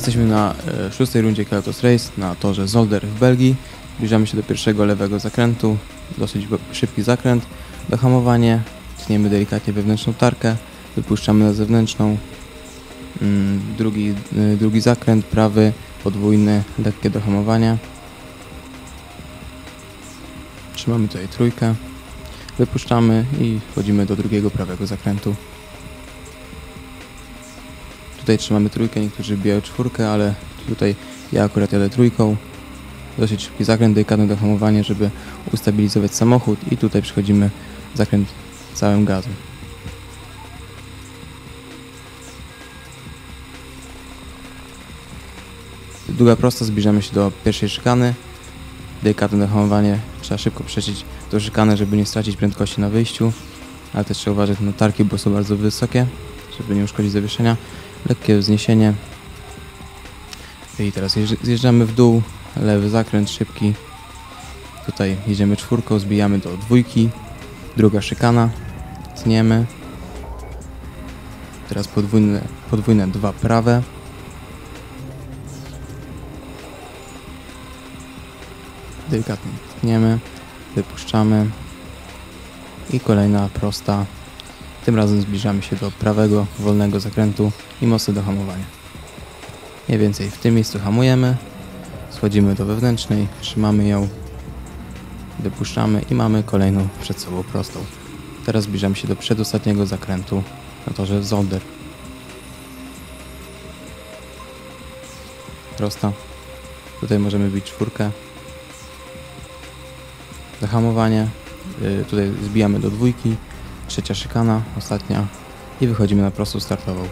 Jesteśmy na e, szóstej rundzie Keltos Race na torze Zolder w Belgii. Zbliżamy się do pierwszego lewego zakrętu. Dosyć szybki zakręt. Dohamowanie. Tniemy delikatnie wewnętrzną tarkę. Wypuszczamy na zewnętrzną. Mm, Drugi, y, drugi zakręt, prawy, podwójny, lekkie dohamowanie. Trzymamy tutaj trójkę. Wypuszczamy i wchodzimy do drugiego prawego zakrętu. Tutaj trzymamy trójkę, niektórzy bijają czwórkę, ale tutaj ja akurat jadę trójką. Dosyć szybki zakręt, delikatne dohamowanie, żeby ustabilizować samochód i tutaj przechodzimy zakręt całym gazem. Długa prosta, zbliżamy się do pierwszej szykany. Delikatne dohamowanie, trzeba szybko przejść do szykany, żeby nie stracić prędkości na wyjściu. Ale też trzeba uważać na tarki, bo są bardzo wysokie, żeby nie uszkodzić zawieszenia. Lekkie wzniesienie. I teraz jeżdż- zjeżdżamy w dół, lewy zakręt szybki. Tutaj jedziemy czwórką, zbijamy do dwójki. Druga szykana, tniemy. Teraz podwójne, podwójne dwa prawe. Delikatnie tniemy, wypuszczamy. I kolejna prosta. Tym razem zbliżamy się do prawego, wolnego zakrętu i mocne do hamowania. Mniej więcej w tym miejscu hamujemy, schodzimy do wewnętrznej, trzymamy ją, wypuszczamy i mamy kolejną przed sobą prostą. Teraz zbliżamy się do przedostatniego zakrętu na torze Zolder. Prosta. Tutaj możemy bić czwórkę. Zahamowanie. Yy, tutaj zbijamy do dwójki. Trzecia szykana, ostatnia. I wychodzimy na prostą startową.